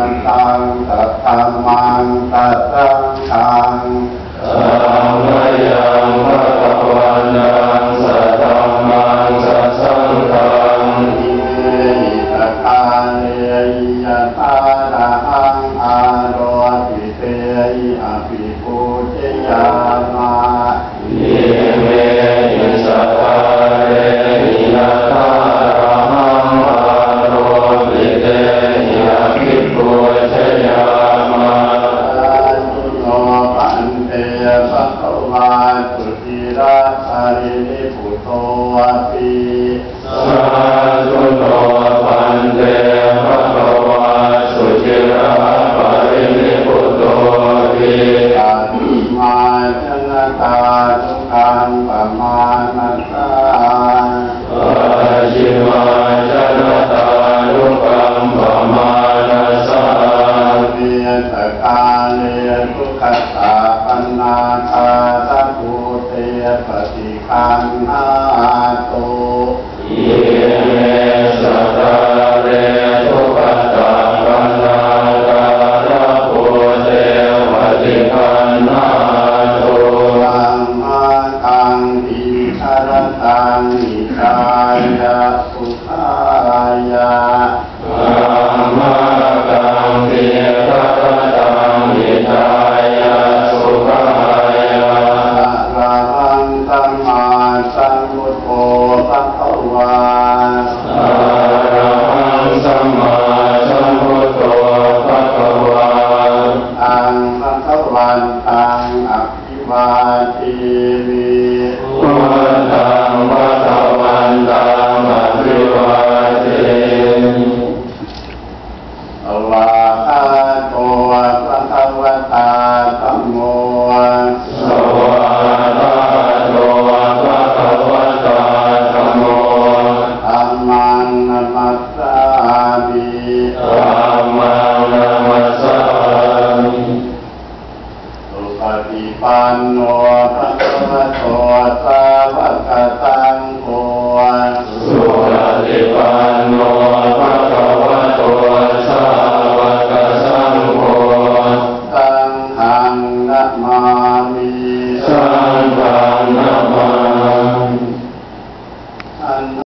นตังสัทธังมังสัทธังตังมมยังะภวนังสัทธัมังสัทธังตังอิมิตตาเลียตาระหังอารติเตยอภิปุเจยามา รินิพุโตติสาธุโนปันเตภะคะวาสุจิระปรินิพุโตติตัมมาชนะตาทุกขังปมา กาเลทุกขตาปันนาคาตะภูเตปฏิคันหาตุเยเมสัตตาเรทุกขตาปันนาคาราโพเตวติคันนาโตธัมมาตังอิคารตังอิกายะสุขายะธัมมัง วอาสังสัมมสมุทโธภะคะวาอังสังฆวันตังอภิวาทีมันตังวัตวันตั ปันโนภะตะวะโตสาวะตังโกสุปฏิปันโนภะควะโตสาวกสังโฆสังฆังนะมามีสั